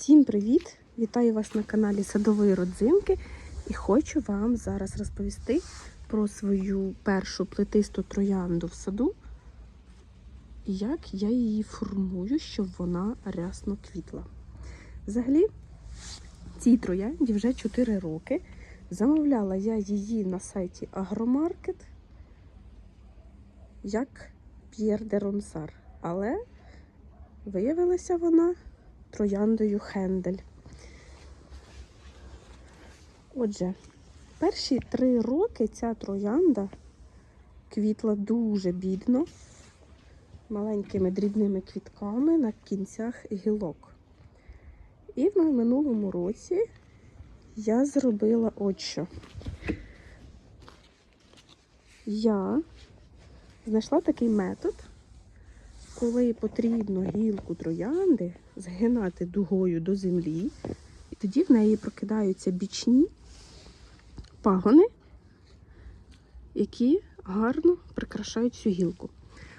Всім привіт! Вітаю вас на каналі Садової родзинки і хочу вам зараз розповісти про свою першу плетисту троянду в саду і як я її формую, щоб вона рясно квітла. Взагалі, цій троянді вже 4 роки. Замовляла я її на сайті Агромаркет як П'єр де Ронсар, але виявилася вона трояндою Хендель. Отже, перші три роки ця троянда квітла дуже бідно, маленькими дрібними квітками на кінцях гілок. І в минулому році я зробила от що. Я знайшла такий метод, коли потрібно гілку троянди згинати дугою до землі, і тоді в неї прокидаються бічні пагони, які гарно прикрашають цю гілку.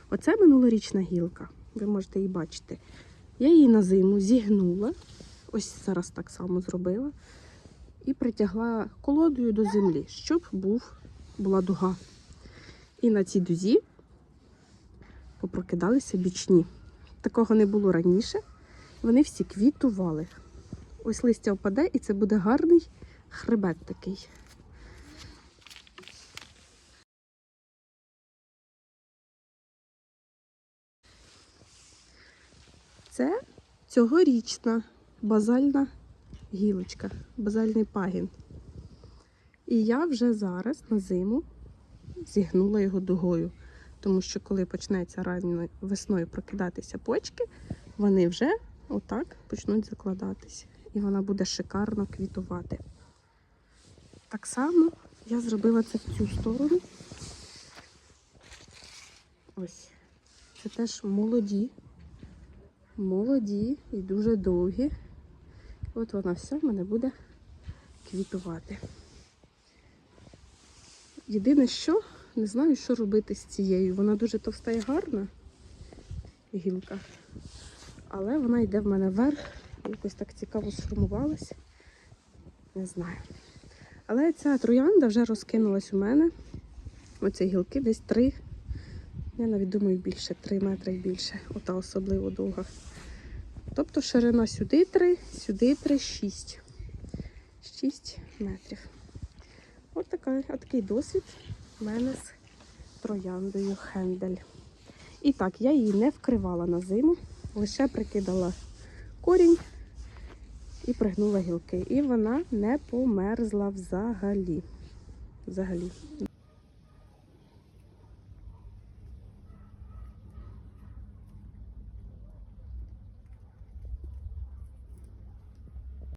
Оце минулорічна гілка, ви можете її бачити. Я її на зиму зігнула, ось зараз так само зробила, і притягла колодою до землі, щоб був, була дуга. І на цій дузі попрокидалися бічні. Такого не було раніше. Вони всі квітували. Ось листя опаде, і це буде гарний хребет такий. Це цьогорічна базальна гілочка, базальний пагін. І я вже зараз на зиму зігнула його дугою. Тому що коли почнеться ранньою весною прокидатися почки, вони вже отак почнуть закладатись. І вона буде шикарно квітувати. Так само я зробила це в цю сторону. Ось. Це теж молоді. Молоді і дуже довгі. От вона вся в мене буде квітувати. Єдине, що не знаю, що робити з цією. Вона дуже товста і гарна гілка. Але вона йде в мене вверх. Якось так цікаво сформувалась. Не знаю. Але ця троянда вже розкинулась у мене. Оці гілки десь 3, я навіть думаю, більше 3 метри і більше. Ота особливо довга. Тобто ширина сюди 3, сюди 3, 6. 6 метрів. Ось така, такий досвід у мене з трояндою Хендель. І так, я її не вкривала на зиму, лише прикидала корінь і пригнула гілки. І вона не померзла взагалі. Взагалі.